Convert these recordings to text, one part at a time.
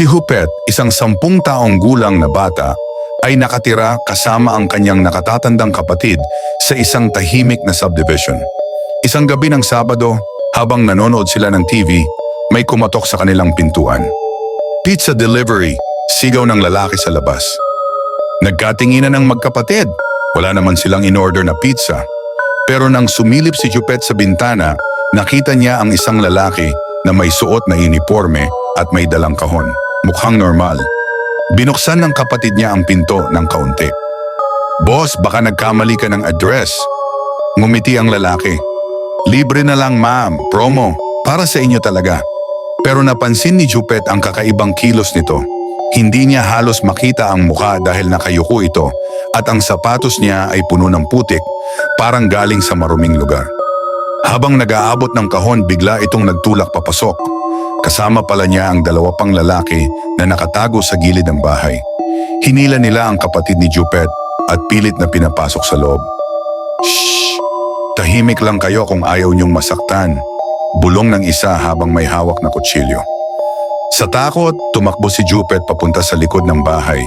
Si Hupet, isang sampung taong gulang na bata, ay nakatira kasama ang kanyang nakatatandang kapatid sa isang tahimik na subdivision. Isang gabi ng Sabado, habang nanonood sila ng TV, may kumatok sa kanilang pintuan. Pizza delivery, sigaw ng lalaki sa labas. Nagkatinginan ng magkapatid. Wala naman silang in-order na pizza. Pero nang sumilip si Jupet sa bintana, nakita niya ang isang lalaki na may suot na uniforme at may dalang kahon. Mukhang normal. Binuksan ng kapatid niya ang pinto ng kaunti. Boss, baka nagkamali ka ng address. Ngumiti ang lalaki. Libre na lang ma'am, promo, para sa inyo talaga. Pero napansin ni Jupet ang kakaibang kilos nito. Hindi niya halos makita ang mukha dahil nakayuko ito at ang sapatos niya ay puno ng putik, parang galing sa maruming lugar. Habang nag-aabot ng kahon, bigla itong nagtulak papasok. Kasama pala niya ang dalawa pang lalaki na nakatago sa gilid ng bahay. Hinila nila ang kapatid ni Jupet at pilit na pinapasok sa loob. Shh! Tahimik lang kayo kung ayaw niyong masaktan. Bulong ng isa habang may hawak na kutsilyo. Sa takot, tumakbo si Jupet papunta sa likod ng bahay.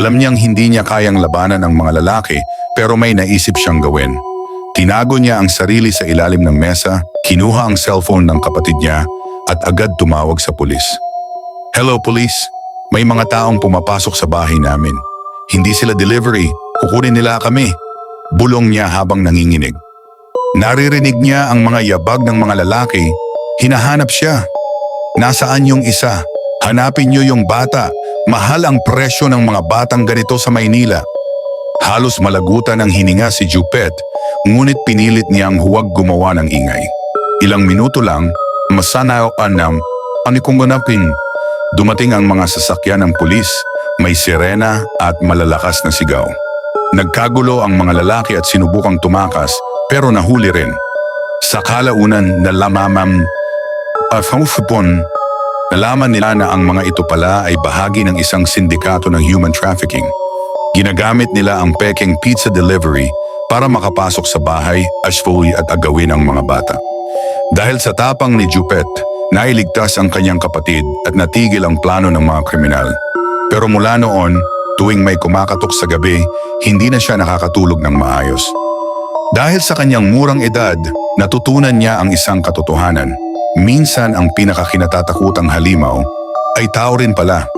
Alam niyang hindi niya kayang labanan ang mga lalaki pero may naisip siyang gawin. Tinago niya ang sarili sa ilalim ng mesa, kinuha ang cellphone ng kapatid niya at agad tumawag sa pulis. Hello police, may mga taong pumapasok sa bahay namin. Hindi sila delivery, kukunin nila kami. Bulong niya habang nanginginig. Naririnig niya ang mga yabag ng mga lalaki, hinahanap siya. Nasaan yung isa? Hanapin niyo yung bata. Mahal ang presyo ng mga batang ganito sa Maynila. Halos malagutan ang hininga si Jupet, ngunit pinilit niyang huwag gumawa ng ingay. Ilang minuto lang, masanaw anam, anikunganapin. Dumating ang mga sasakyan ng pulis, may sirena at malalakas na sigaw. Nagkagulo ang mga lalaki at sinubukang tumakas pero nahuli rin. Sa kalaunan na lamamam, afamufupon, nalaman nila na ang mga ito pala ay bahagi ng isang sindikato ng human trafficking. Ginagamit nila ang peking pizza delivery para makapasok sa bahay, asfuli at agawin ang mga bata. Dahil sa tapang ni Jupet, nailigtas ang kanyang kapatid at natigil ang plano ng mga kriminal. Pero mula noon, tuwing may kumakatok sa gabi, hindi na siya nakakatulog ng maayos. Dahil sa kanyang murang edad, natutunan niya ang isang katotohanan. Minsan ang pinakakinatatakutang halimaw ay tao rin pala.